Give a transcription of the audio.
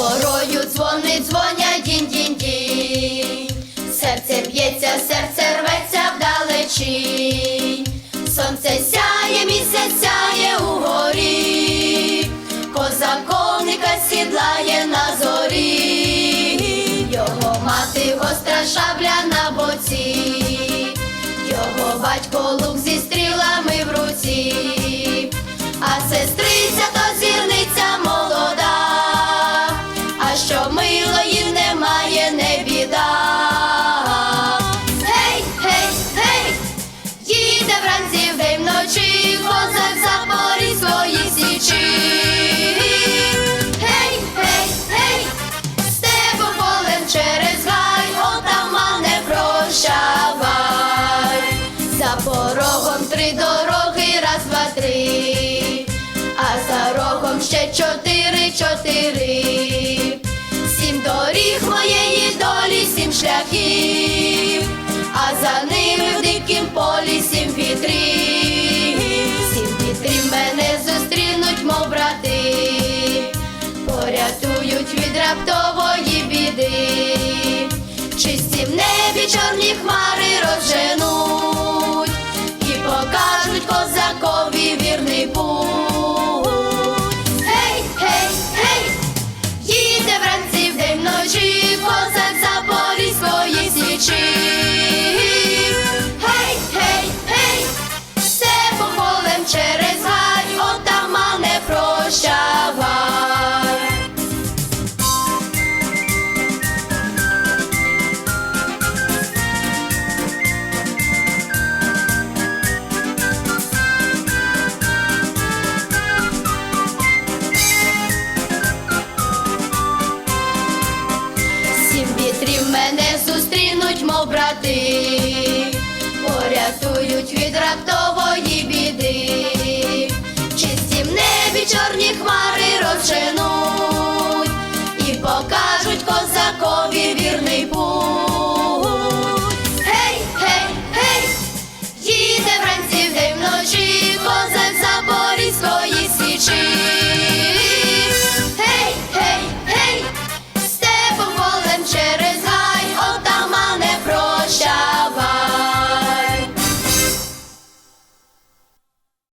Горою дзвони дзвонять дінь-дінь-дінь Серце б'ється, серце рветься вдалечі, Сонце сяє, місяць сяє угорі, Козаковника сідлає на зорі, його мати гостра шабля на боці, його батько лук зі чотири. Сім доріг моєї долі, сім шляхів, а за ними в дикім полі сім вітрів. Сім вітрів мене зустрінуть, мов брати, порятують від раптової мене зустрінуть, мов брати,